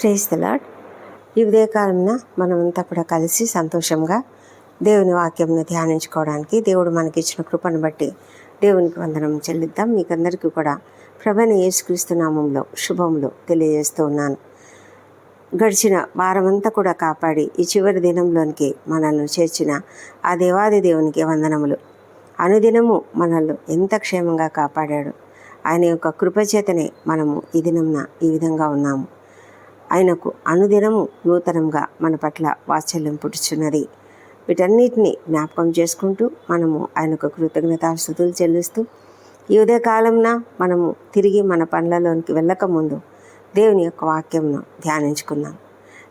Praise the lord ఈ ఉదయకాలంన మనమంతా కూడా కలిసి సంతోషంగా దేవుని వాక్యంను ధ్యానించుకోవడానికి దేవుడు మనకిచ్చిన కృపను బట్టి దేవునికి వందనం చెల్లిద్దాం. మీకందరికీ కూడా ప్రభైన యేసుక్రీస్తు నామంలో శుభములు తెలియజేస్తూ ఉన్నాను. గడిచిన వారమంతా కూడా కాపాడి ఈ చివరి దినంలోనికి మనల్ని చేర్చిన ఆ దేవాది దేవునికి వందనములు. అనుదినము మనల్ని ఎంత క్షేమంగా కాపాడాడు. ఆయన యొక్క కృపచేతనే మనము ఈ దినంన ఈ విధంగా ఉన్నాము. ఆయనకు అనుదినము నూతనంగా మన పట్ల వాత్సల్యం పుట్టుచున్నది. వీటన్నిటిని జ్ఞాపకం చేసుకుంటూ మనము ఆయనకు కృతజ్ఞతాస్థుతులు చెల్లిస్తూ ఈ ఉదయకాలంన మనము తిరిగి మన పనులలోనికి వెళ్ళకముందు దేవుని యొక్క వాక్యంను ధ్యానించుకుందాం.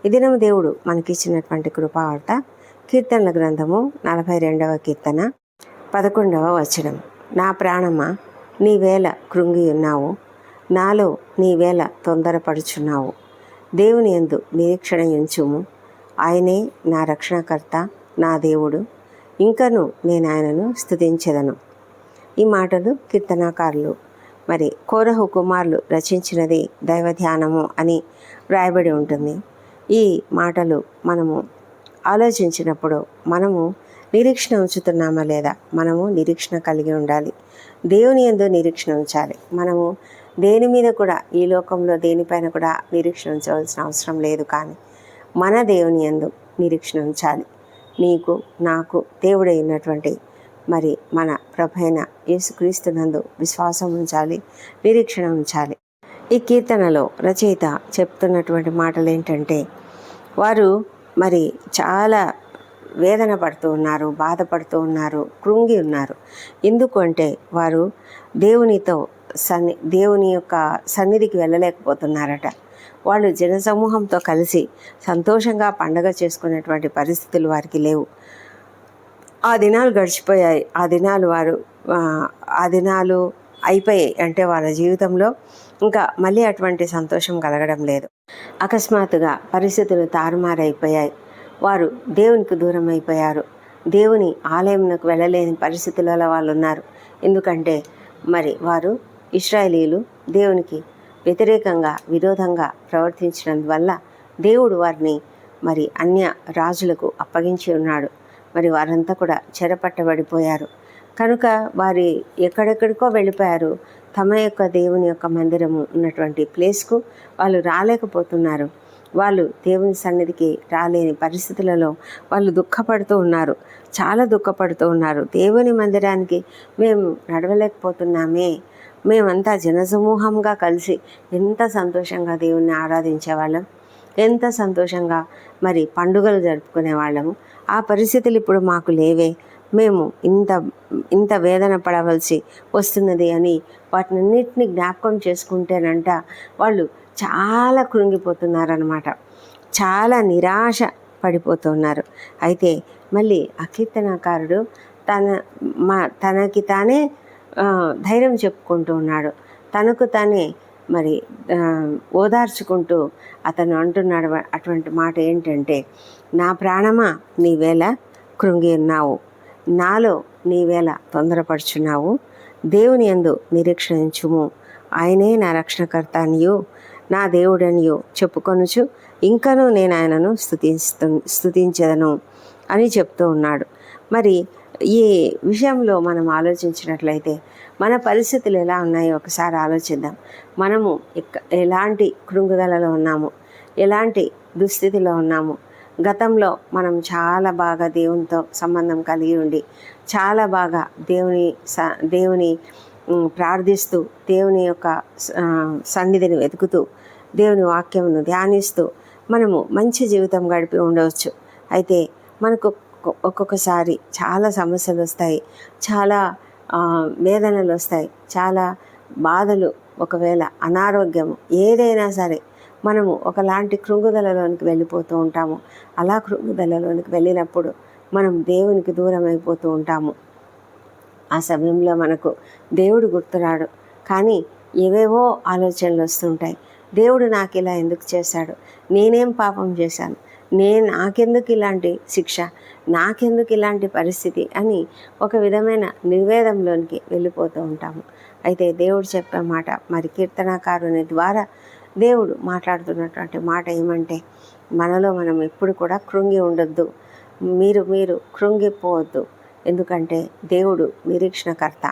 ఈ దినం దేవుడు మనకిచ్చినటువంటి కృపావార్త కీర్తనల గ్రంథము నలభై రెండవ కీర్తన పదకొండవ వచనం. నా ప్రాణమా నీవేళ కృంగి ఉన్నావు నాలో నీవేళ తొందరపడుచున్నావు. దేవుని యందు నిరీక్షణ ఉంచుము ఆయనే నా రక్షణకర్త నా దేవుడు. ఇంకను నేను ఆయనను స్థుతించదను ఈ మాటలు కీర్తనాకారులు. మరి కోరహు కుమారులు రచించినది దైవ ధ్యానము అని వ్రాయబడి ఉంటుంది. ఈ మాటలు మనము ఆలోచించినప్పుడు మనము నిరీక్షణ ఉంచుతున్నామా లేదా? మనము నిరీక్షణ కలిగి ఉండాలి. దేవుని ఎందు నిరీక్షణ ఉంచాలి. మనము దేని మీద కూడా ఈ లోకంలో దేనిపైన కూడా నిరీక్షణ ఉంచవలసిన అవసరం లేదు కానీ మన దేవుని ఎందు నిరీక్షణ ఉంచాలి. నీకు నాకు దేవుడైనటువంటి మరి మన ప్రభైన యేసుక్రీస్తునందు విశ్వాసం ఉంచాలి నిరీక్షణ ఉంచాలి. ఈ కీర్తనలో రచయిత చెప్తున్నటువంటి మాటలు ఏంటంటే వారు మరి చాలా వేదన పడుతూ ఉన్నారు బాధపడుతూ ఉన్నారు కృంగి ఉన్నారు. ఎందుకంటే వారు దేవునితో సన్ని దేవుని యొక్క సన్నిధికి వెళ్ళలేకపోతున్నారట. వాళ్ళు జనసమూహంతో కలిసి సంతోషంగా పండగ చేసుకునేటువంటి పరిస్థితులు వారికి లేవు. ఆ దినాలు గడిచిపోయాయి. ఆ దినాలు వారు ఆ, ఆ దినాలు అయిపోయాయి. అంటే వాళ్ళ జీవితంలో ఇంకా మళ్ళీ అటువంటి సంతోషం కలగడం లేదు. అకస్మాత్తుగా పరిస్థితులు తారుమారైపోయాయి. వారు దేవునికి దూరం అయిపోయారు దేవుని ఆలయంకు వెళ్ళలేని పరిస్థితులలో వాళ్ళు ఉన్నారు ఎందుకంటే మరి వారు ఇస్రాయేలీలు దేవునికి వ్యతిరేకంగా విరోధంగా ప్రవర్తించడం వల్ల దేవుడు వారిని మరి అన్య రాజులకు అప్పగించి ఉన్నాడు. మరి వారంతా కూడా చెరపట్టబడిపోయారు. కనుక వారి ఎక్కడెక్కడికో వెళ్ళిపోయారు. తమ యొక్క దేవుని యొక్క మందిరము ఉన్నటువంటి ప్లేస్కు వాళ్ళు రాలేకపోతున్నారు. వాళ్ళు దేవుని సన్నిధికి రాలేని పరిస్థితులలో వాళ్ళు దుఃఖపడుతూ ఉన్నారు. చాలా దుఃఖపడుతూ ఉన్నారు. దేవుని మందిరానికి మేము నడవలేకపోతున్నామే. మేమంతా జనసమూహంగా కలిసి ఎంత సంతోషంగా దేవుణ్ణి ఆరాధించేవాళ్ళం? ఎంత సంతోషంగా మరి పండుగలు జరుపుకునే వాళ్ళము ఆ పరిస్థితులు ఇప్పుడు మాకు లేవే. మేము ఇంత ఇంత వేదన పడవలసి వస్తున్నది అని వాటినన్నిటిని జ్ఞాపకం చేసుకుంటేనంట వాళ్ళు చాలా కృంగిపోతున్నారనమాట చాలా నిరాశ పడిపోతున్నారు. అయితే మళ్ళీ ఆ తన మా తనకి తానే ధైర్యం చెప్పుకుంటూ ఉన్నాడు. తనకు తానే మరి ఓదార్చుకుంటూ అతను అంటున్నాడు అటువంటి మాట ఏంటంటే నా ప్రాణమా నీవేళ కృంగి ఉన్నావు. నాలో నీవేళ తొందరపడుచున్నావు దేవుని యందు నిరీక్షించుము. ఆయనే నా రక్షణకర్త అనియు నా దేవుడనియు చెప్పుకొనుచు ఇంకనూ నేను ఆయనను స్థుతిస్తు స్థుతించదను అని చెప్తూ ఉన్నాడు. మరి ఈ విషయంలో మనం ఆలోచించినట్లయితే మన పరిస్థితులు ఎలా ఉన్నాయో ఒకసారి ఆలోచిద్దాం. మనము ఎక్క- ఎలాంటి కృంగుదలలో ఉన్నాము? ఎలాంటి దుస్థితిలో ఉన్నాము? గతంలో మనం చాలా బాగా దేవునితో సంబంధం కలిగి ఉండి చాలా బాగా దేవుని స దేవుని ప్రార్థిస్తూ దేవుని యొక్క సన్నిధిని వెతుకుతూ దేవుని వాక్యమును ధ్యానిస్తూ మనము మంచి జీవితం గడిపి ఉండవచ్చు. అయితే మనకు ఒక్కొక్కసారి చాలా సమస్యలు వస్తాయి. చాలా వేదనలు వస్తాయి. చాలా బాధలు ఒకవేళ అనారోగ్యము ఏదైనా సరే మనము ఒకలాంటి కృంగుదలలోనికి వెళ్ళిపోతూ ఉంటాము. అలా కృంగుదలలోనికి వెళ్ళినప్పుడు మనం దేవునికి దూరం అయిపోతూ ఉంటాము. ఆ సమయంలో మనకు దేవుడు గుర్తురాడు. కానీ ఏవేవో ఆలోచనలు వస్తుంటాయి. దేవుడు నాకు ఇలా ఎందుకు చేశాడు? నేనేం పాపం చేశాను? నేను నాకెందుకు ఇలాంటి శిక్ష? నాకెందుకు ఇలాంటి పరిస్థితి? అని ఒక విధమైన నిర్వేదంలోనికి వెళ్ళిపోతూ ఉంటాము. అయితే దేవుడు చెప్పే మాట మరి కీర్తనాకారుని ద్వారా దేవుడు మాట్లాడుతున్నటువంటి మాట ఏమంటే మనలో మనం ఎప్పుడు కూడా కృంగి ఉండొద్దు. మీరు మీరు కృంగిపోవద్దు. ఎందుకంటే దేవుడు నిరీక్షణకర్త.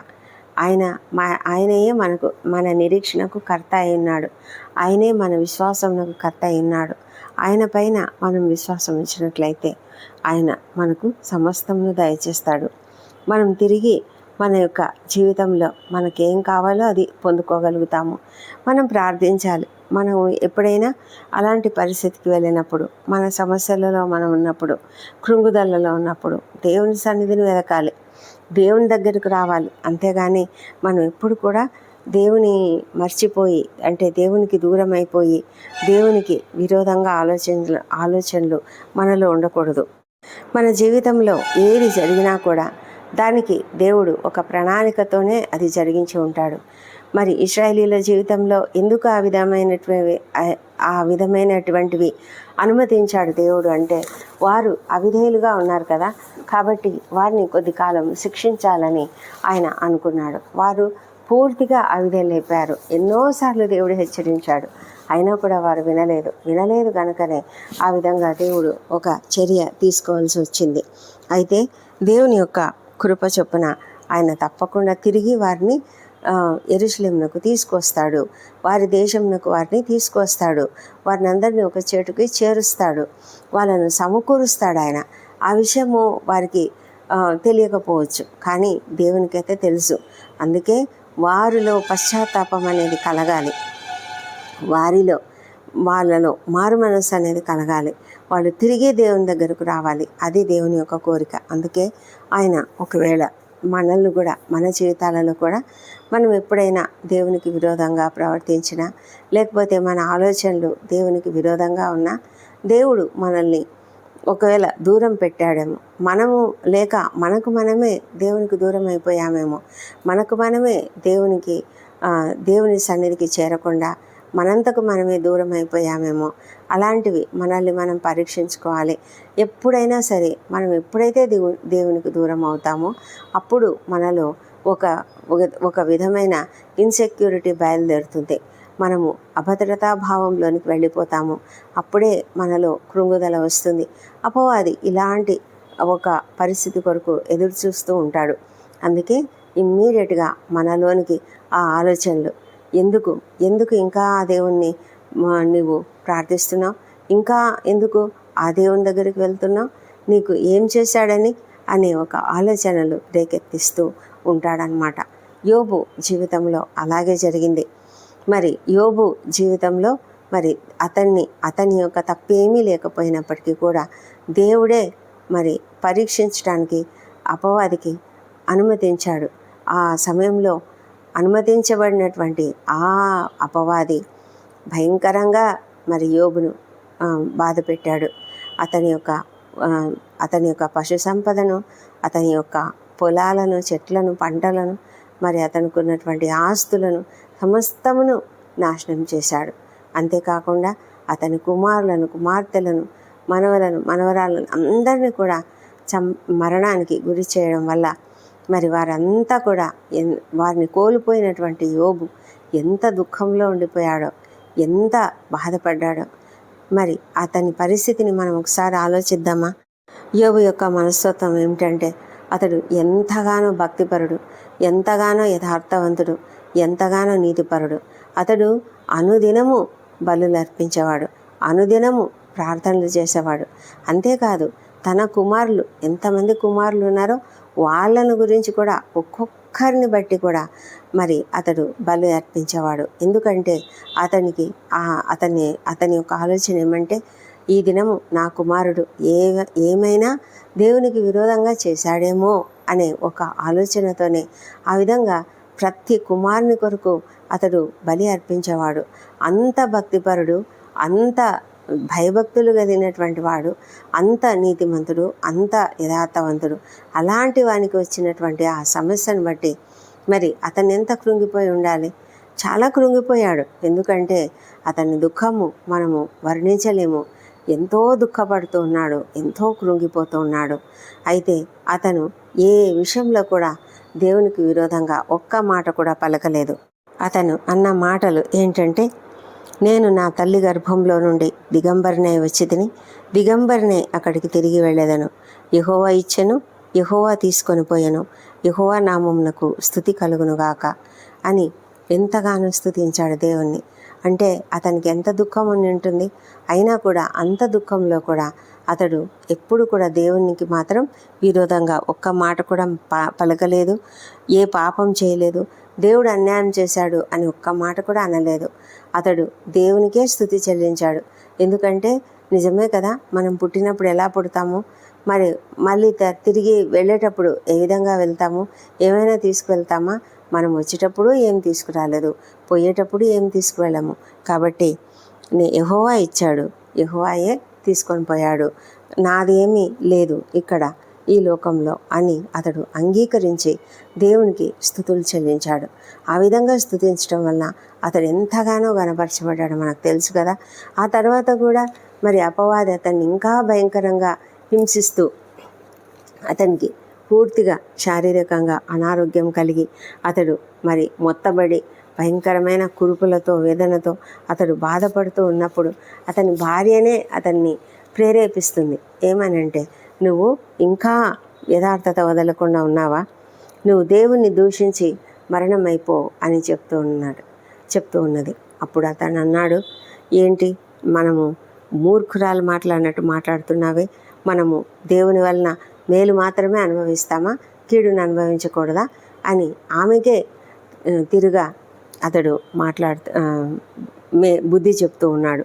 ఆయన మా ఆయనయే మనకు మన నిరీక్షణకు కర్త అయి ఉన్నాడు ఆయనే మన విశ్వాసమునకు కర్త అయినాడు. ఆయన పైన మనం విశ్వాసం ఇచ్చినట్లయితే ఆయన మనకు సమస్తమును దయచేస్తాడు. మనం తిరిగి మన యొక్క జీవితంలో మనకేం కావాలో అది పొందుకోగలుగుతాము. మనం ప్రార్థించాలి. మనం ఎప్పుడైనా అలాంటి పరిస్థితికి వెళ్ళినప్పుడు మన సమస్యలలో మనం ఉన్నప్పుడు కృంగుదలలో ఉన్నప్పుడు దేవుని సన్నిధిని వెతకాలి. దేవుని దగ్గరకు రావాలి. అంతేగాని మనం ఎప్పుడు కూడా దేవుని మర్చిపోయి అంటే దేవునికి దూరం అయిపోయి దేవునికి విరోధంగా ఆలోచనలు ఆలోచనలు మనలో ఉండకూడదు. మన జీవితంలో ఏది జరిగినా కూడా దానికి దేవుడు ఒక ప్రణాళికతోనే అది జరిగించి ఉంటాడు. మరి ఇస్రాయేలీల జీవితంలో ఎందుకు ఆ విధమైనటువంటి ఆ విధమైనటువంటివి అనుమతించాడు దేవుడు అంటే వారు అవిధేయులుగా ఉన్నారు కదా. కాబట్టి వారిని కొద్ది కాలం శిక్షించాలని ఆయన అనుకున్నాడు. వారు పూర్తిగా అవిధేలైపోయారు ఎన్నోసార్లు దేవుడు హెచ్చరించాడు. అయినా కూడా వారు వినలేదు. వినలేదు కనుకనే ఆ విధంగా దేవుడు ఒక చర్య తీసుకోవాల్సి వచ్చింది. అయితే దేవుని యొక్క కృప చొప్పున ఆయన తప్పకుండా తిరిగి వారిని ఎరుశలేమునకు తీసుకొస్తాడు. వారి దేశంనకు వారిని తీసుకొస్తాడు. వారిని అందరినీ ఒక చేటుకి చేరుస్తాడు. వాళ్ళను సమకూరుస్తాడు ఆయన. ఆ విషయము వారికి తెలియకపోవచ్చు. కానీ దేవునికైతే తెలుసు. అందుకే వారిలో పశ్చాత్తాపం అనేది కలగాలి. వారిలో వాళ్ళలో మారు మనసు అనేది కలగాలి. వాళ్ళు తిరిగే దేవుని దగ్గరకు రావాలి. అది దేవుని యొక్క కోరిక. అందుకే ఆయన ఒకవేళ మనల్ని కూడా మన జీవితాలలో కూడా మనం ఎప్పుడైనా దేవునికి విరోధంగా ప్రవర్తించినా లేకపోతే మన ఆలోచనలు దేవునికి విరోధంగా ఉన్నా దేవుడు మనల్ని ఒకవేళ దూరం పెట్టాడేమో మనము లేక మనకు మనమే దేవునికి దూరం అయిపోయామేమో మనకు మనమే దేవునికి దేవుని సన్నిధికి చేరకుండా మనంతకు మనమే దూరం అయిపోయామేమో అలాంటివి మనల్ని మనం పరీక్షించుకోవాలి. ఎప్పుడైనా సరే మనం ఎప్పుడైతే దేవు దేవునికి దూరం అవుతామో అప్పుడు మనలో ఒక ఒక విధమైన ఇన్సెక్యూరిటీ బయలుదేరుతుంది మనము అభద్రతా భావంలోనికి వెళ్ళిపోతాము. అప్పుడే మనలో కృంగుదల వస్తుంది. అపవాది ఇలాంటి ఒక పరిస్థితి కొరకు ఎదురు చూస్తూ ఉంటాడు. అందుకే ఇమ్మీడియట్గా మనలోనికి ఆ ఆలోచనలు ఎందుకు ఎందుకు ఇంకా ఆ దేవుణ్ణి నువ్వు ప్రార్థిస్తున్నావు? ఇంకా ఎందుకు ఆ దేవుని దగ్గరికి వెళ్తున్నావు? నీకు ఏం చేశాడని? అనే ఒక ఆలోచనలు రేకెత్తిస్తూ ఉంటాడనమాట యోబు జీవితంలో అలాగే జరిగింది. మరి యోబు జీవితంలో మరి అతన్ని అతని యొక్క తప్పేమీ లేకపోయినప్పటికీ కూడా దేవుడే మరి పరీక్షించడానికి అపవాదికి అనుమతించాడు. ఆ సమయంలో అనుమతించబడినటువంటి ఆ అపవాది భయంకరంగా మరి యోబును బాధ పెట్టాడు. అతని యొక్క అతని యొక్క పశు సంపదను అతని యొక్క పొలాలను చెట్లను పంటలను మరి అతనికి ఉన్నటువంటి ఆస్తులను సమస్తమును నాశనం చేశాడు. అంతేకాకుండా అతని కుమారులను కుమార్తెలను మనవలను మనవరాలను అందరినీ కూడా చం మరణానికి గురి చేయడం వల్ల మరి వారంతా కూడా ఎన్ వారిని కోల్పోయినటువంటి యోబు ఎంత దుఃఖంలో ఉండిపోయాడో ఎంత బాధపడ్డాడో. మరి అతని పరిస్థితిని మనం ఒకసారి ఆలోచిద్దామా? యోబు యొక్క మనస్తత్వం ఏమిటంటే అతడు ఎంతగానో భక్తిపరుడు ఎంతగానో యథార్థవంతుడు ఎంతగానో నీతిపరుడు. అతడు అనుదినము బలులు అర్పించేవాడు అనుదినము ప్రార్థనలు చేసేవాడు. అంతేకాదు తన కుమారులు ఎంతమంది కుమారులు ఉన్నారో వాళ్ళను గురించి కూడా ఒక్కొక్కరిని బట్టి కూడా మరి అతడు బలు అర్పించేవాడు. ఎందుకంటే అతనికి అతని అతని యొక్క ఆలోచన ఏమంటే ఈ దినము నా కుమారుడు ఏ ఏమైనా దేవునికి విరోధంగా చేశాడేమో అనే ఒక ఆలోచనతోనే ఆ విధంగా ప్రతి కుమారుని కొరకు అతడు బలి అర్పించేవాడు. అంత భక్తిపరుడు అంత భయభక్తులు కలిగినటువంటి వాడు అంత నీతిమంతుడు అంత యథార్థవంతుడు. అలాంటి వానికి వచ్చినటువంటి ఆ సమస్యను బట్టి మరి అతను ఎంత కృంగిపోయి ఉండాలి? చాలా కృంగిపోయాడు. ఎందుకంటే అతని దుఃఖము మనము వర్ణించలేము. ఎంతో దుఃఖపడుతూ ఉన్నాడు ఎంతో కృంగిపోతూ ఉన్నాడు. అయితే అతను ఏ విషయంలో కూడా దేవునికి విరోధంగా ఒక్క మాట కూడా పలకలేదు. అతను అన్న మాటలు ఏంటంటే నేను నా తల్లి గర్భంలో నుండి దిగంబరినే వచ్చి తిని దిగంబరినే అక్కడికి తిరిగి వెళ్ళేదను. యహోవా ఇచ్చెను యహోవా తీసుకొని పోయాను. యహోవా నామమునకు స్థుతి కలుగునుగాక అని ఎంతగానో స్థుతించాడు దేవుణ్ణి. అంటే అతనికి ఎంత దుఃఖం అని ఉంటుంది అయినా కూడా అంత దుఃఖంలో కూడా అతడు ఎప్పుడు కూడా దేవునికి మాత్రం విరోధంగా ఒక్క మాట కూడా ప పలకలేదు ఏ పాపం చేయలేదు దేవుడు అన్యాయం చేశాడు అని ఒక్క మాట కూడా అనలేదు. అతడు దేవునికే స్థుతి చెల్లించాడు. ఎందుకంటే నిజమే కదా మనం పుట్టినప్పుడు ఎలా పుడతాము? మరి మళ్ళీ త- తిరిగి వెళ్ళేటప్పుడు ఏ విధంగా వెళ్తాము? ఏమైనా తీసుకువెళ్తామా? మనం వచ్చేటప్పుడు ఏం తీసుకురాలేదు పోయేటప్పుడు ఏం తీసుకువెళ్ళము. కాబట్టి నే యెహోవా ఇచ్చాడు. యెహోవాయే తీసుకొని పోయాడు. నాదేమీ లేదు ఇక్కడ ఈ లోకంలో అని అతడు అంగీకరించి దేవునికి స్థుతులు చెల్లించాడు. ఆ విధంగా స్థుతించడం వలన అతడు ఎంతగానో గనపరచబడ్డాడు మనకు తెలుసు కదా. ఆ తర్వాత కూడా మరి అపవాది అతన్ని ఇంకా భయంకరంగా హింసిస్తూ అతనికి పూర్తిగా శారీరకంగా అనారోగ్యం కలిగి అతడు మరి మొత్తబడి భయంకరమైన కురుపులతో వేదనతో అతడు బాధపడుతూ ఉన్నప్పుడు అతని భార్యనే అతన్ని ప్రేరేపిస్తుంది. ఏమనంటే నువ్వు ఇంకా యథార్థత వదలకుండా ఉన్నావా? నువ్వు దేవుణ్ణి దూషించి మరణమైపో అని చెప్తూ ఉన్నాడు. చెప్తూ ఉన్నది. అప్పుడు అతను అన్నాడు ఏంటి? మనము మూర్ఖురాలు మాట్లాడినట్టు మాట్లాడుతున్నావే? మనము దేవుని వలన మేలు మాత్రమే అనుభవిస్తామా? కీడును అనుభవించకూడదా? అని ఆమెకే తిరుగా అతడు మాట్లాడుతూ మే బుద్ధి చెప్తూ ఉన్నాడు.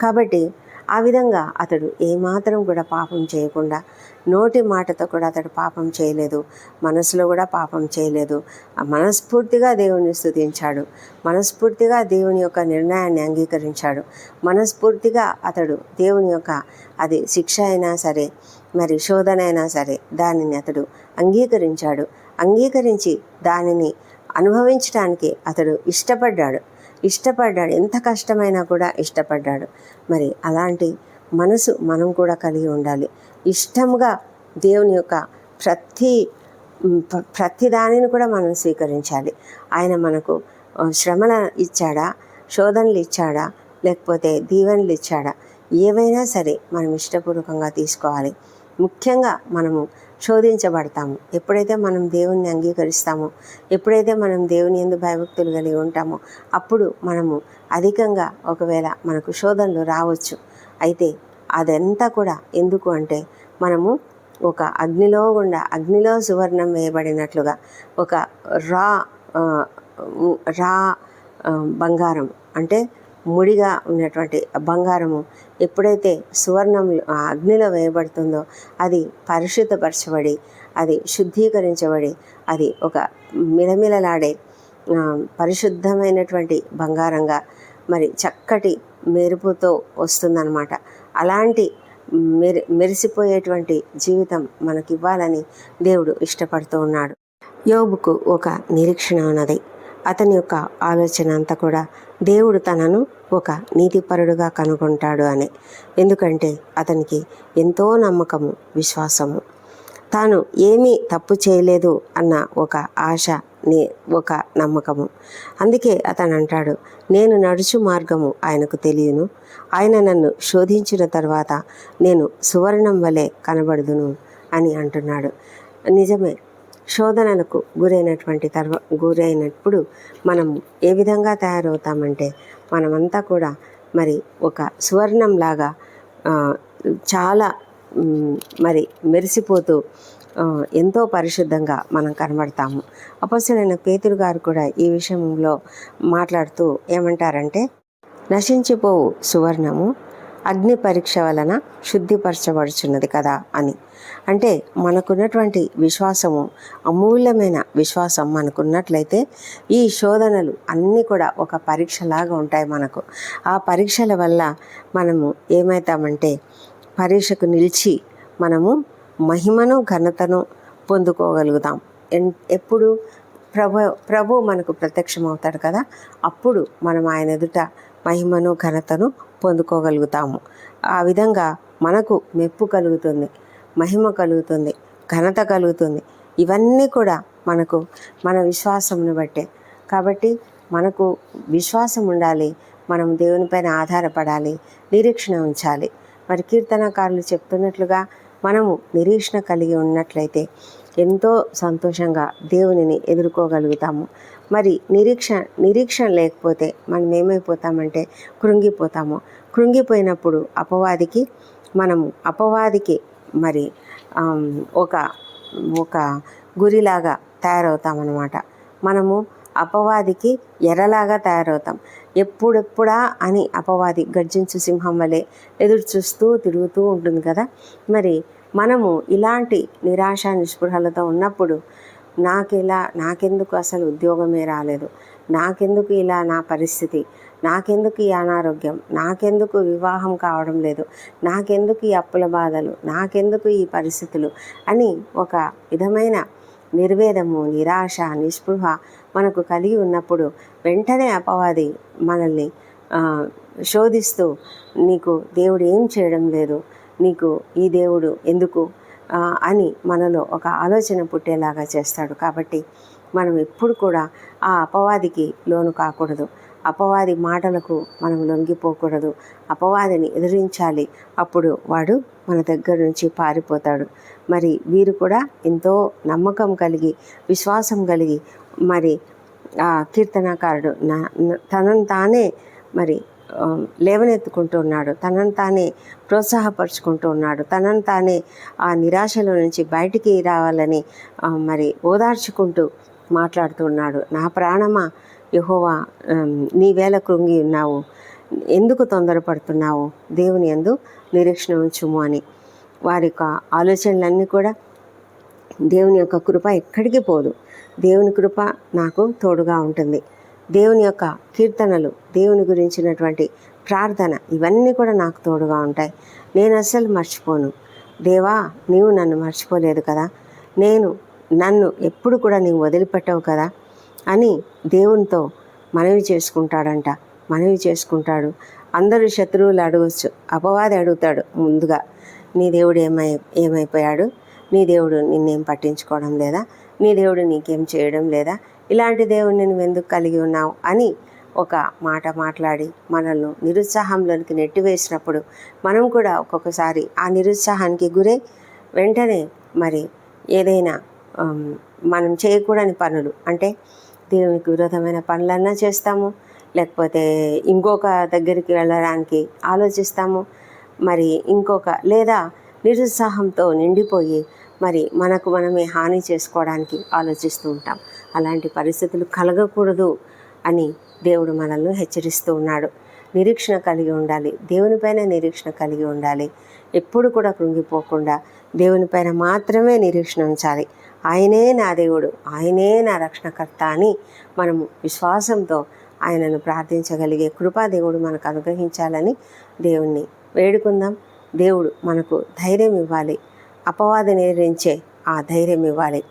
కాబట్టి ఆ విధంగా అతడు ఏమాత్రం కూడా పాపం చేయకుండా నోటి మాటతో కూడా అతడు పాపం చేయలేదు. మనసులో కూడా పాపం చేయలేదు. మనస్ఫూర్తిగా దేవుని స్థుతించాడు మనస్ఫూర్తిగా దేవుని యొక్క నిర్ణయాన్ని అంగీకరించాడు. మనస్ఫూర్తిగా అతడు దేవుని యొక్క అది శిక్ష అయినా సరే మరి శోధన అయినా సరే దానిని అతడు అంగీకరించాడు. అంగీకరించి దానిని అనుభవించడానికి అతడు ఇష్టపడ్డాడు. ఇష్టపడ్డాడు. ఎంత కష్టమైనా కూడా ఇష్టపడ్డాడు. మరి అలాంటి మనసు మనం కూడా కలిగి ఉండాలి. ఇష్టంగా దేవుని యొక్క ప్రతి ప్రతి దానిని కూడా మనం స్వీకరించాలి. ఆయన మనకు శ్రమల ఇచ్చాడా? శోధనలు ఇచ్చాడా? లేకపోతే దీవెనలు ఇచ్చాడా? ఏవైనా సరే మనం ఇష్టపూర్వకంగా తీసుకోవాలి. ముఖ్యంగా మనము శోధించబడతాము. ఎప్పుడైతే మనం దేవుణ్ణి అంగీకరిస్తామో ఎప్పుడైతే మనం దేవుని ఎందు భయభక్తులు కలిగి ఉంటామో అప్పుడు మనము అధికంగా ఒకవేళ మనకు శోధనలు రావచ్చు. అయితే అదంతా కూడా ఎందుకు అంటే మనము ఒక అగ్నిలో గుండా అగ్నిలో సువర్ణం వేయబడినట్లుగా ఒక రా రా బంగారం అంటే ముడిగా ఉన్నటువంటి బంగారము ఎప్పుడైతే సువర్ణం అగ్నిలో వేయబడుతుందో అది పరిశుద్ధపరచబడి అది శుద్ధీకరించబడి అది ఒక మిలమిలలాడే పరిశుద్ధమైనటువంటి బంగారంగా మరి చక్కటి మెరుపుతో వస్తుందన్నమాట. అలాంటి మెరి మెరిసిపోయేటువంటి జీవితం మనకివ్వాలని దేవుడు ఇష్టపడుతూ ఉన్నాడు. యోబుకు ఒక నిరీక్షణ ఉన్నది. అతని యొక్క ఆలోచన అంతా కూడా దేవుడు తనను ఒక నీతిపరుడుగా కనుగొంటాడు అని. ఎందుకంటే అతనికి ఎంతో నమ్మకము విశ్వాసము. తాను ఏమీ తప్పు చేయలేదు అన్న ఒక ఆశ నే ఒక నమ్మకము. అందుకే అతను అంటాడు నేను నడుచు మార్గము ఆయనకు తెలియను. ఆయన నన్ను శోధించిన తర్వాత నేను సువర్ణం వలె కనబడుదును అని అంటున్నాడు. నిజమే శోధనలకు గురైనటువంటి తర్వా గురైనప్పుడు మనం ఏ విధంగా తయారవుతామంటే మనమంతా కూడా మరి ఒక సువర్ణంలాగా చాలా మరి మెరిసిపోతూ ఎంతో పరిశుద్ధంగా మనం కనబడతాము. అపస్తులైన పేతురు గారు కూడా ఈ విషయంలో మాట్లాడుతూ ఏమంటారంటే నశించిపోవు సువర్ణము అగ్ని పరీక్ష వలన శుద్ధిపరచబడుచున్నది కదా అని. అంటే మనకున్నటువంటి విశ్వాసము అమూల్యమైన విశ్వాసం మనకున్నట్లయితే ఈ శోధనలు అన్నీ కూడా ఒక పరీక్షలాగా ఉంటాయి మనకు. ఆ పరీక్షల వల్ల మనము ఏమవుతామంటే పరీక్షకు నిలిచి మనము మహిమను ఘనతను పొందుకోగలుగుతాం. ఎన్- ఎప్పుడు? ప్రభు ప్రభు మనకు ప్రత్యక్షమవుతాడు కదా. అప్పుడు మనం ఆయన ఎదుట మహిమను ఘనతను పొందుకోగలుగుతాము ఆ విధంగా మనకు మెప్పు కలుగుతుంది మహిమ కలుగుతుంది ఘనత కలుగుతుంది. ఇవన్నీ కూడా మనకు మన విశ్వాసమును బట్టే. కాబట్టి మనకు విశ్వాసం ఉండాలి మనం దేవునిపైన ఆధారపడాలి నిరీక్షణ ఉంచాలి. మరి కీర్తనకారులు చెప్తున్నట్లుగా మనము నిరీక్షణ కలిగి ఉన్నట్లయితే ఎంతో సంతోషంగా దేవునిని ఎదుర్కోగలుగుతాము. మరి నిరీక్ష నిరీక్షణ లేకపోతే మనం ఏమైపోతామంటే కృంగిపోతాము. కృంగిపోయినప్పుడు అపవాదికి మనము అపవాదికి మరి ఒక ఒక గురిలాగా తయారవుతామన్నమాట. మనము అపవాదికి ఎర్రలాగా తయారవుతాం. ఎప్పుడెప్పుడా అని అపవాది గర్జించు సింహం వలె ఎదురు చూస్తూ తిరుగుతూ ఉంటుంది కదా. మరి మనము ఇలాంటి నిరాశ నిస్పృహలతో ఉన్నప్పుడు నాకెలా నాకెందుకు అసలు ఉద్యోగమే రాలేదు? నాకెందుకు ఇలా నా పరిస్థితి? నాకెందుకు ఈ అనారోగ్యం? నాకెందుకు వివాహం కావడం లేదు? నాకెందుకు ఈ అప్పుల బాధలు? నాకెందుకు ఈ పరిస్థితులు? అని ఒక విధమైన నిర్వేదము నిరాశ నిస్పృహ మనకు కలిగి ఉన్నప్పుడు వెంటనే అపవాది మనల్ని శోధిస్తూ నీకు దేవుడు ఏం చేయడం లేదు? నీకు ఈ దేవుడు ఎందుకు అని మనలో ఒక ఆలోచన పుట్టేలాగా చేస్తాడు. కాబట్టి మనం ఎప్పుడు కూడా ఆ అపవాదికి లోను కాకూడదు. అపవాది మాటలకు మనం లొంగిపోకూడదు. అపవాదిని ఎదిరించాలి. అప్పుడు వాడు మన దగ్గర నుంచి పారిపోతాడు. మరి వీరు కూడా ఎంతో నమ్మకం కలిగి విశ్వాసం కలిగి మరి ఆ కీర్తనాకారుడు తనను తానే మరి లేవనెత్తుకుంటూ ఉన్నాడు. తనను తానే ప్రోత్సాహపరుచుకుంటూ ఉన్నాడు. తనను తానే ఆ నిరాశలో నుంచి బయటికి రావాలని మరి ఓదార్చుకుంటూ మాట్లాడుతూ ఉన్నాడు. నా ప్రాణమా యహోవా నీవేళ కృంగి ఉన్నావు. ఎందుకు తొందరపడుతున్నావు? దేవుని ఎందు నిరీక్షణ ఉంచుము అని. వారి యొక్క ఆలోచనలన్నీ కూడా దేవుని యొక్క కృప ఎక్కడికి పోదు. దేవుని కృప నాకు తోడుగా ఉంటుంది. దేవుని యొక్క కీర్తనలు దేవుని గురించినటువంటి ప్రార్థన ఇవన్నీ కూడా నాకు తోడుగా ఉంటాయి. నేను అస్సలు మర్చిపోను. దేవా నీవు నన్ను మర్చిపోలేదు కదా. నేను నన్ను ఎప్పుడు కూడా నీవు వదిలిపెట్టవు కదా అని దేవునితో మనవి చేసుకుంటాడంట. మనవి చేసుకుంటాడు. అందరూ శత్రువులు అడగచ్చు. అపవాది అడుగుతాడు ముందుగా. నీ దేవుడు ఏమై ఏమైపోయాడు? నీ దేవుడు నిన్నేం పట్టించుకోవడం లేదా? నీ దేవుడు నీకేం చేయడం లేదా? ఇలాంటి దేవుడిని నువ్వు ఎందుకు కలిగి ఉన్నావు? అని ఒక మాట మాట్లాడి మనల్ని నిరుత్సాహంలోనికి నెట్టివేసినప్పుడు మనం కూడా ఒక్కొక్కసారి ఆ నిరుత్సాహానికి గురై వెంటనే మరి ఏదైనా మనం చేయకూడని పనులు అంటే దేవునికి విరోధమైన పనులన్నా చేస్తాము లేకపోతే ఇంకొక దగ్గరికి వెళ్ళడానికి ఆలోచిస్తాము మరి ఇంకొక లేదా నిరుత్సాహంతో నిండిపోయి మరి మనకు మనమే హాని చేసుకోవడానికి ఆలోచిస్తూ ఉంటాం. అలాంటి పరిస్థితులు కలగకూడదు అని దేవుడు మనల్ని హెచ్చరిస్తూ ఉన్నాడు. నిరీక్షణ కలిగి ఉండాలి. దేవునిపైన నిరీక్షణ కలిగి ఉండాలి. ఎప్పుడు కూడా కృంగిపోకుండా దేవునిపైన మాత్రమే నిరీక్షణ ఉంచాలి. ఆయనే నా దేవుడు. ఆయనే నా రక్షణకర్త అని మనము విశ్వాసంతో ఆయనను ప్రార్థించగలిగే కృపా దేవుడు మనకు అనుగ్రహించాలని దేవుణ్ణి వేడుకుందాం. దేవుడు మనకు ధైర్యం ఇవ్వాలి. అపవాది ఎదిరించే ఆ ధైర్యం ఇవ్వాలి.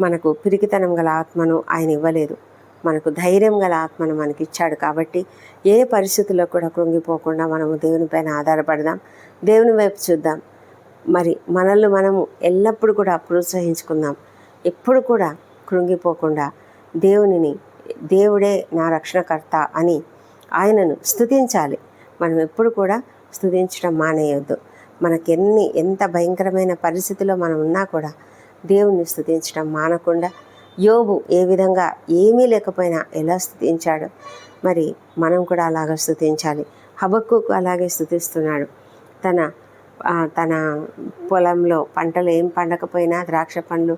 మనకు పిరికితనం గల ఆత్మను ఆయన ఇవ్వలేదు. మనకు ధైర్యం గల ఆత్మను మనకి ఇచ్చాడు కాబట్టి ఏ పరిస్థితుల్లో కూడా కృంగిపోకుండా మనము దేవునిపైన ఆధారపడదాం. దేవుని వైపు చూద్దాం. మరి మనల్ని మనము ఎల్లప్పుడూ కూడా ప్రోత్సహించుకుందాం. ఎప్పుడు కూడా కృంగిపోకుండా దేవునిని దేవుడే నా రక్షణకర్త అని ఆయనను స్థుతించాలి మనం ఎప్పుడు కూడా స్థుతించడం మానేయొద్దు. మనకెన్ని ఎంత భయంకరమైన పరిస్థితిలో మనం ఉన్నా కూడా దేవుణ్ణి స్థుతించడం మానకుండా యోబు ఏ విధంగా ఏమీ లేకపోయినా ఎలా స్థుతించాడు మరి మనం కూడా అలాగ స్థుతించాలి హబక్కుకు అలాగే స్థుతిస్తున్నాడు తన తన పొలంలో పంటలు ఏం పండకపోయినా ద్రాక్ష పండ్లు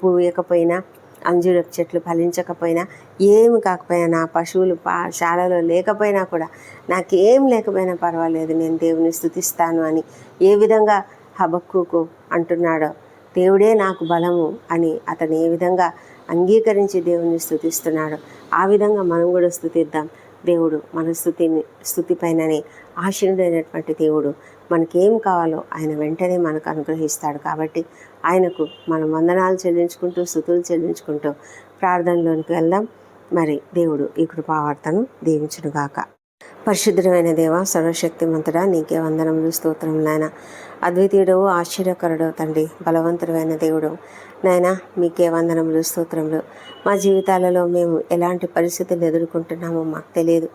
పూయకపోయినా అంజూర చెట్లు ఫలించకపోయినా ఏమి కాకపోయినా నా పశువులు పా శాలలో లేకపోయినా కూడా నాకేం లేకపోయినా పర్వాలేదు నేను దేవుని స్థుతిస్తాను అని ఏ విధంగా హబక్కుకు అంటున్నాడో దేవుడే నాకు బలము అని అతను ఏ విధంగా అంగీకరించి దేవుని స్థుతిస్తున్నాడు ఆ విధంగా మనం కూడా స్థుతిద్దాం దేవుడు మన స్థుతిని స్థుతి పైననే ఆశీనుడైనటువంటి దేవుడు మనకేం కావాలో ఆయన వెంటనే మనకు అనుగ్రహిస్తాడు కాబట్టి ఆయనకు మనం వందనాలు చెల్లించుకుంటూ స్థుతులు చెల్లించుకుంటూ ప్రార్థనలోనికి వెళ్దాం. మరి దేవుడు ఈ కృపావార్తను దీవించునుగాక. పరిశుద్ధమైన దేవ సర్వశక్తిమంతుడా నీకే వందనములు స్తోత్రములైన అద్వితీయుడు ఆశ్చర్యకరుడు తండ్రి బలవంతుడైన దేవుడు. నాయన మీకే వందనములు స్తోత్రములు. మా జీవితాలలో మేము ఎలాంటి పరిస్థితులు ఎదుర్కొంటున్నామో మాకు తెలియదు.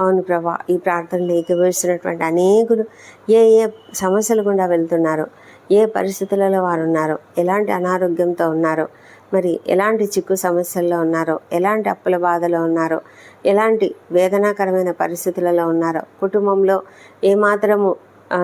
అవును ప్రభా ఈ ప్రార్థనలు ఎగవేసినటువంటి అనేకులు ఏ ఏ సమస్యలు గుండా వెళ్తున్నారో? ఏ పరిస్థితులలో వారు ఉన్నారో ఎలాంటి అనారోగ్యంతో ఉన్నారో? మరి ఎలాంటి చిక్కు సమస్యల్లో ఉన్నారో? ఎలాంటి అప్పుల బాధలో ఉన్నారో? ఎలాంటి వేదనాకరమైన పరిస్థితులలో ఉన్నారో? కుటుంబంలో ఏమాత్రము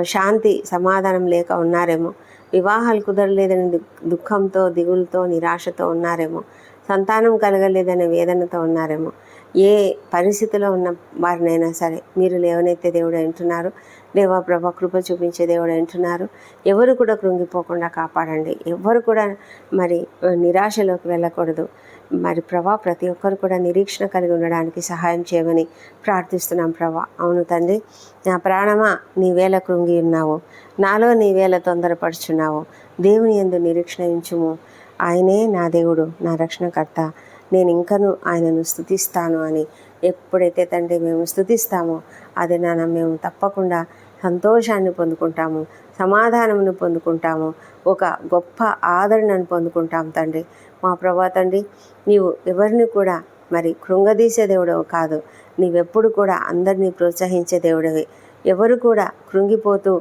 శాంతి సమాధానం లేక ఉన్నారేమో. వివాహాలు కుదరలేదని దు- దుఃఖంతో దిగులతో నిరాశతో ఉన్నారేమో. సంతానం కలగలేదనే వేదనతో ఉన్నారేమో. ఏ పరిస్థితిలో ఉన్న వారినైనా సరే మీరు లేవనెత్తే దేవుడు అంటున్నారు. దేవా ప్రభ కృప చూపించే దేవుడు అంటున్నారు. ఎవరు కూడా కృంగిపోకుండా కాపాడండి. ఎవరు కూడా మరి నిరాశలోకి వెళ్ళకూడదు. మరి ప్రభా ప్రతి ఒక్కరు కూడా నిరీక్షణ కలిగి ఉండడానికి సహాయం చేయమని ప్రార్థిస్తున్నాం ప్రభా. అవును తండ్రి నా ప్రాణమా నీవేళ కృంగి ఉన్నావు. నాలో నీవేళ తొందరపడుచున్నావు దేవుని ఎందు నిరీక్షణ ఉంచుము. ఆయనే నా దేవుడు నా రక్షణకర్త. నేను ఇంకను ఆయనను స్థుతిస్తాను అని ఎప్పుడైతే తండ్రి మేము స్థుతిస్తామో అది నాన్న మేము తప్పకుండా సంతోషాన్ని పొందుకుంటాము సమాధానమును పొందుకుంటాము ఒక గొప్ప ఆదరణను పొందుకుంటాం తండ్రి. మా ప్రభా తండ్రి నీవు ఎవరిని కూడా మరి కృంగదీసే దేవుడవు కాదు. నీవెప్పుడు కూడా అందరినీ ప్రోత్సహించే దేవుడవి. ఎవరు కూడా కృంగిపోతూ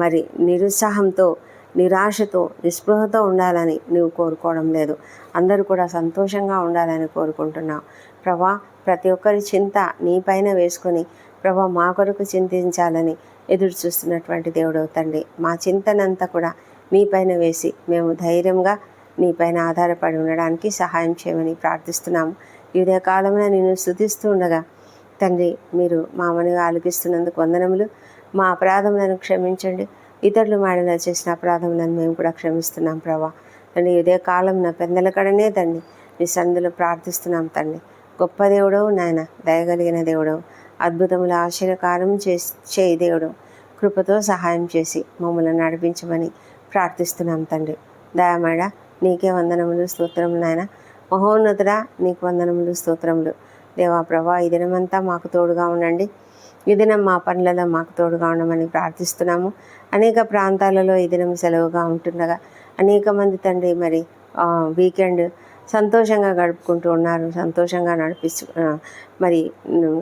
మరి నిరుత్సాహంతో నిరాశతో నిస్పృహతో ఉండాలని నువ్వు కోరుకోవడం లేదు. అందరూ కూడా సంతోషంగా ఉండాలని కోరుకుంటున్నావు ప్రభా ప్రతి ఒక్కరి చింత నీపైన వేసుకొని ప్రభా మా కొరకు చింతించాలని ఎదురు చూస్తున్నటువంటి దేవుడు అవుతండి మా చింతనంతా కూడా నీపైన వేసి మేము ధైర్యంగా నీపైన ఆధారపడి ఉండడానికి సహాయం చేయమని ప్రార్థిస్తున్నాము. ఈ కాలంలో నేను స్థుతిస్తూ ఉండగా తండ్రి మీరు మా మనగా ఆలకిస్తున్నందుకు వందనములు. మా అపరాధములను క్షమించండి. ఇతరులు మాడిన చేసిన అపరాధములను మేము కూడా క్షమిస్తున్నాం ప్రభా. తండ్రి ఇదే కాలం నా పెందల కడనే తండ్రి నీ సందులో ప్రార్థిస్తున్నాం తండ్రి. గొప్ప దేవుడవు నాయన దయగలిగిన దేవుడవు. అద్భుతముల ఆశ్చర్యకారం చేసి చేయి దేవుడు కృపతో సహాయం చేసి మమ్మల్ని నడిపించమని ప్రార్థిస్తున్నాం తండ్రి. దయమాడ నీకే వందనములు స్తోత్రములు నాయన. మహోన్నతుడా నీకు వందనములు స్తోత్రములు. దేవా ప్రభా ఈ దినమంతా మాకు తోడుగా ఉండండి. ఈ దినం మా పనులలో మాకు తోడుగా ఉండమని ప్రార్థిస్తున్నాము. అనేక ప్రాంతాలలో ఈ దినం సెలవుగా ఉంటుండగా అనేక మంది తండ్రి మరి వీకెండ్ సంతోషంగా గడుపుకుంటూ ఉన్నారు. సంతోషంగా నడిపిస్తు మరి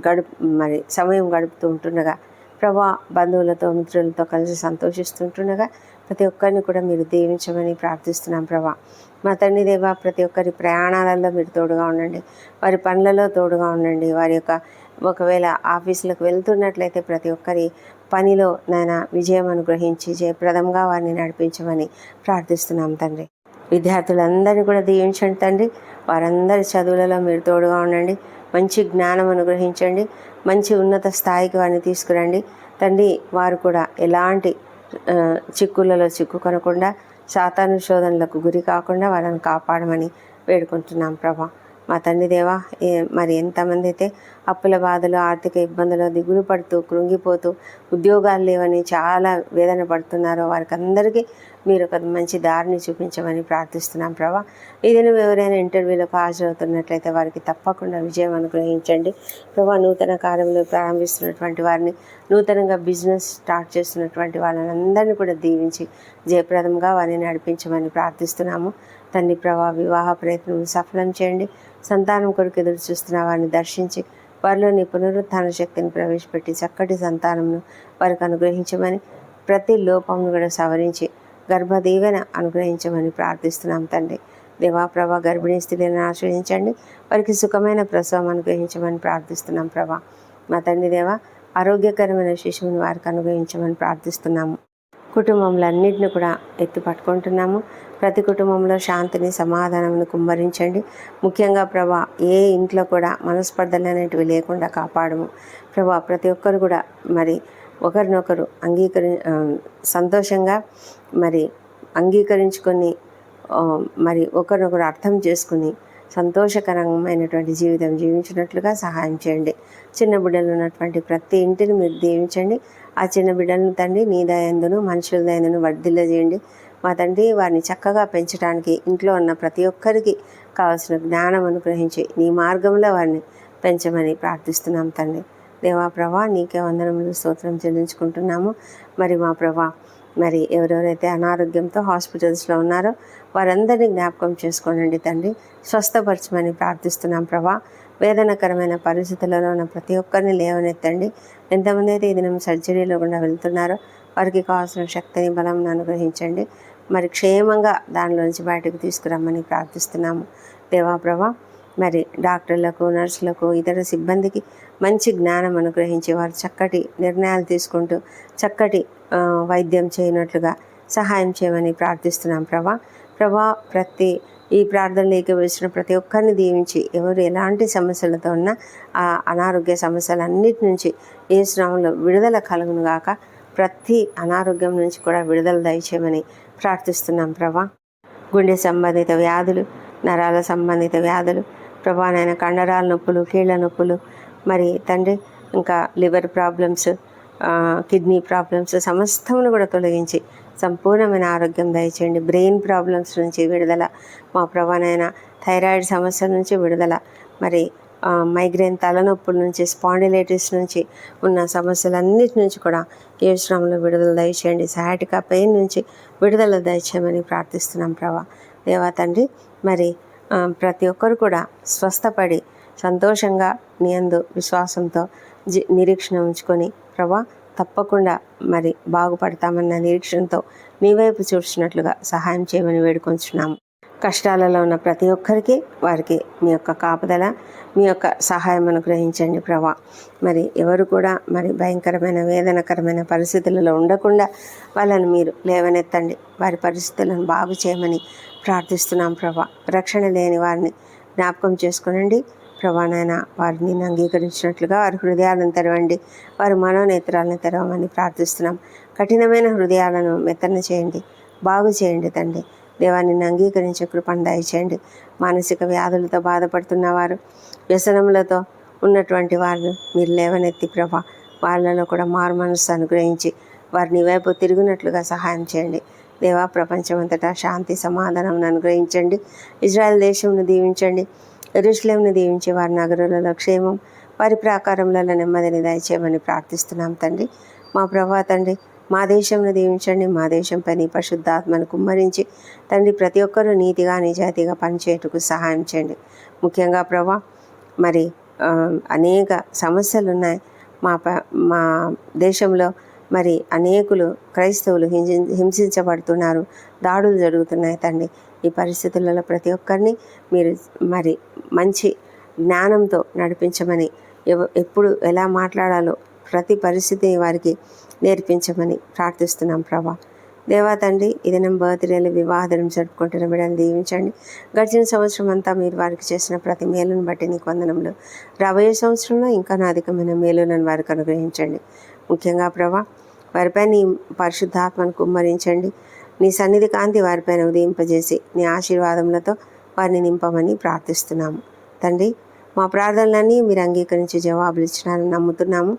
గడుపు మరి సమయం గడుపుతూ ఉంటుండగా ప్రభా బంధువులతో మిత్రులతో కలిసి సంతోషిస్తుంటుండగా ప్రతి ఒక్కరిని కూడా మీరు దీవించమని ప్రార్థిస్తున్నాం ప్రభా. మా తండ్రి దేవా ప్రతి ఒక్కరి ప్రయాణాలలో మీరు తోడుగా ఉండండి. వారి పనులలో తోడుగా ఉండండి. వారి యొక్క ఒకవేళ ఆఫీసులకు వెళ్తున్నట్లయితే ప్రతి ఒక్కరి పనిలో నాయన విజయం అనుగ్రహించి జయప్రదంగా వారిని నడిపించమని ప్రార్థిస్తున్నాం తండ్రి. విద్యార్థులందరినీ కూడా దీవించండి తండ్రి. వారందరి చదువులలో మీరు తోడుగా ఉండండి. మంచి జ్ఞానం అనుగ్రహించండి. మంచి ఉన్నత స్థాయికి వారిని తీసుకురండి. తండ్రి వారు కూడా ఎలాంటి చిక్కులలో చిక్కుకొనకుండా శాతానుశోధనలకు గురి కాకుండా వాళ్ళని కాపాడమని వేడుకుంటున్నాం ప్రభా. మా తండ్రి దేవా ఏ మరి ఎంతమంది అయితే అప్పుల బాధలు ఆర్థిక ఇబ్బందులు దిగులు పడుతూ కృంగిపోతూ ఉద్యోగాలు లేవని చాలా వేదన పడుతున్నారో వారికి అందరికీ మీరు ఒక మంచి దారిని చూపించమని ప్రార్థిస్తున్నాం ప్రభా. ఏదైనా ఎవరైనా ఇంటర్వ్యూలకు హాజరవుతున్నట్లయితే వారికి తప్పకుండా విజయం అనుగ్రహించండి. ప్రభా నూతన కార్యంలో ప్రారంభిస్తున్నటువంటి వారిని నూతనంగా బిజినెస్ స్టార్ట్ చేస్తున్నటువంటి వాళ్ళని అందరినీ కూడా దీవించి జయప్రదంగా వారిని నడిపించమని ప్రార్థిస్తున్నాము. తండ్రి ప్రభా వివాహ ప్రయత్నం సఫలం చేయండి. సంతానం కొరకు ఎదురు చూస్తున్న వారిని దర్శించి వారిలో నీ పునరుత్థాన శక్తిని ప్రవేశపెట్టి చక్కటి సంతానంను వారికి అనుగ్రహించమని ప్రతి లోపమును కూడా సవరించి గర్భదీవెన అనుగ్రహించమని ప్రార్థిస్తున్నాం తండ్రి. దేవాప్రభా గర్భిణీ స్త్రీలను ఆశ్రయించండి. వారికి సుఖమైన ప్రసవం అనుగ్రహించమని ప్రార్థిస్తున్నాం ప్రభా. మా తండ్రి దేవా ఆరోగ్యకరమైన శిశువుని వారికి అనుగ్రహించమని ప్రార్థిస్తున్నాము. కుటుంబంలో అన్నింటిని కూడా ఎత్తి పట్టుకుంటున్నాము. ప్రతి కుటుంబంలో శాంతిని సమాధానమును కుమ్మరించండి. ముఖ్యంగా ప్రభా ఏ ఇంట్లో కూడా మనస్పర్ధలు అనేటివి లేకుండా కాపాడము. ప్రభా ప్రతి ఒక్కరు కూడా మరి ఒకరినొకరు అంగీకరి సంతోషంగా మరి అంగీకరించుకొని మరి ఒకరినొకరు అర్థం చేసుకుని సంతోషకరమైనటువంటి జీవితం జీవించినట్లుగా సహాయం చేయండి. చిన్న బిడ్డలు ఉన్నటువంటి ప్రతి ఇంటిని మీరు దీవించండి. ఆ చిన్న బిడ్డలను తండ్రి నీ దయందును మనుషుల దయందును వర్ధిల్ల చేయండి మా తండ్రి వారిని చక్కగా పెంచడానికి ఇంట్లో ఉన్న ప్రతి ఒక్కరికి కావాల్సిన జ్ఞానం అనుగ్రహించి నీ మార్గంలో వారిని పెంచమని ప్రార్థిస్తున్నాం తండ్రి. దేవా ప్రభా నీకే వందనములు స్తోత్రం చెల్లించుకుంటున్నాము. మరి మా ప్రభా మరి ఎవరెవరైతే అనారోగ్యంతో హాస్పిటల్స్లో ఉన్నారో వారందరినీ జ్ఞాపకం చేసుకోనండి తండ్రి. స్వస్థపరచమని ప్రార్థిస్తున్నాం ప్రభా. వేదనకరమైన పరిస్థితులలో ఉన్న ప్రతి ఒక్కరిని లేవనెత్తండి. ఎంతమంది అయితే ఈ దినం సర్జరీలో గుండా వెళ్తున్నారో వారికి కావాల్సిన శక్తిని బలం అనుగ్రహించండి. మరి క్షేమంగా దానిలోంచి బయటకు తీసుకురమ్మని ప్రార్థిస్తున్నాము. దేవా ప్రభా మరి డాక్టర్లకు నర్సులకు ఇతర సిబ్బందికి మంచి జ్ఞానం అనుగ్రహించి వారు చక్కటి నిర్ణయాలు తీసుకుంటూ చక్కటి వైద్యం చేయనట్లుగా సహాయం చేయమని ప్రార్థిస్తున్నాం ప్రభా. ప్రభా ప్రతి ఈ ప్రార్థనలోకి వేసిన ప్రతి ఒక్కరిని దీవించి ఎవరు ఎలాంటి సమస్యలతో ఉన్నా ఆ అనారోగ్య సమస్యలన్నిటి నుంచి ఏ శ్రమంలో విడుదల కలుగును గాక. ప్రతి అనారోగ్యం నుంచి కూడా విడుదల దయచేయమని ప్రార్థిస్తున్నాం ప్రభా. గుండె సంబంధిత వ్యాధులు నరాల సంబంధిత వ్యాధులు ప్రభానైన కండరాల నొప్పులు కీళ్ళ నొప్పులు మరి తండ్రి ఇంకా లివర్ ప్రాబ్లమ్స్ కిడ్నీ ప్రాబ్లమ్స్ సమస్తమును కూడా తొలగించి సంపూర్ణమైన ఆరోగ్యం దయచేయండి. బ్రెయిన్ ప్రాబ్లమ్స్ నుంచి విడుదల మా ప్రభానైన థైరాయిడ్ సమస్యల నుంచి విడుదల మరి మైగ్రేన్ తలనొప్పుల నుంచి స్పాండిలైటిస్ నుంచి ఉన్న సమస్యలన్నిటి నుంచి కూడా ఏ శ్రమంలో విడుదల దయచేయండి. సయాటికా పెయిన్ నుంచి విడుదల దయచేయమని ప్రార్థిస్తున్నాం ప్రభా. దేవా తండ్రి మరి ప్రతి ఒక్కరు కూడా స్వస్థపడి సంతోషంగా నీ అందు విశ్వాసంతో జి నిరీక్షణ ఉంచుకొని ప్రభా తప్పకుండా మరి బాగుపడతామన్న నిరీక్షణతో మీ వైపు చూసినట్లుగా సహాయం చేయమని వేడుకొంచున్నాము. కష్టాలలో ఉన్న ప్రతి ఒక్కరికి వారికి మీ యొక్క కాపుదల మీ యొక్క సహాయం అనుగ్రహించండి ప్రభా. మరి ఎవరు కూడా మరి భయంకరమైన వేదనకరమైన పరిస్థితులలో ఉండకుండా వాళ్ళని మీరు లేవనెత్తండి. వారి పరిస్థితులను బాగు చేయమని ప్రార్థిస్తున్నాం ప్రభా. రక్షణ లేని వారిని జ్ఞాపకం చేసుకునండి. ప్రభానైన వారిని అంగీకరించినట్లుగా వారి హృదయాలను తెరవండి. వారి మనోనేత్రాలను తెరవమని ప్రార్థిస్తున్నాం. కఠినమైన హృదయాలను మెత్తన చేయండి. బాగు చేయండి తండ్రి. దేవాన్ని అంగీకరించే కృపను దయచేయండి మానసిక వ్యాధులతో బాధపడుతున్న వారు వ్యసనములతో ఉన్నటువంటి వారిని మీరు లేవనెత్తి ప్రభా వాళ్ళలో కూడా మారు మనస్సు అనుగ్రహించి వారిని వైపు తిరిగినట్లుగా సహాయం చేయండి. దేవా ప్రపంచమంతటా శాంతి సమాధానం అనుగ్రహించండి. ఇజ్రాయెల్ దేశంను దీవించండి. ఎరుషులేంను దీవించి వారి నగరులలో క్షేమం వారి ప్రాకారములలో నెమ్మదిని దయచేయమని ప్రార్థిస్తున్నాం తండ్రి. మా ప్రభా తండ్రి మా దేశంను దీవించండి మా దేశంపై నీ పరిశుద్ధాత్మను కుమ్మరించి తండ్రి ప్రతి ఒక్కరూ నీతిగా నిజాయితీగా పనిచేయటకు సహాయం చేయండి. ముఖ్యంగా ప్రభా మరి అనేక సమస్యలు ఉన్నాయి మా ప మా దేశంలో మరి అనేకులు క్రైస్తవులు హింసి హింసించబడుతున్నారు. దాడులు జరుగుతున్నాయి తండ్రి. ఈ పరిస్థితులలో ప్రతి ఒక్కరిని మీరు మరి మంచి జ్ఞానంతో నడిపించమని ఎప్పుడు ఎలా మాట్లాడాలో ప్రతి పరిస్థితిని వారికి నేర్పించమని ప్రార్థిస్తున్నాం ప్రభా. దేవా తండ్రి ఇది నేను బర్త్డేలు వివాహం జరుపుకుంటున్న బిడ్డలు దీవించండి. గడిచిన సంవత్సరం అంతా మీరు వారికి చేసిన ప్రతి మేలును బట్టి నీకు వందనములు. రాబోయే సంవత్సరంలో ఇంకా నా అధికమైన మేలులను వారికి అనుగ్రహించండి. ముఖ్యంగా ప్రభా వారిపై నీ పరిశుద్ధాత్మను కుమ్మరించండి. నీ సన్నిధి కాంతి వారిపైన ఉదయింపజేసి నీ ఆశీర్వాదములతో వారిని నింపమని ప్రార్థిస్తున్నాము. తండ్రి మా ప్రార్థనలన్నీ మీరు అంగీకరించి జవాబులు ఇచ్చినారని నమ్ముతున్నాము.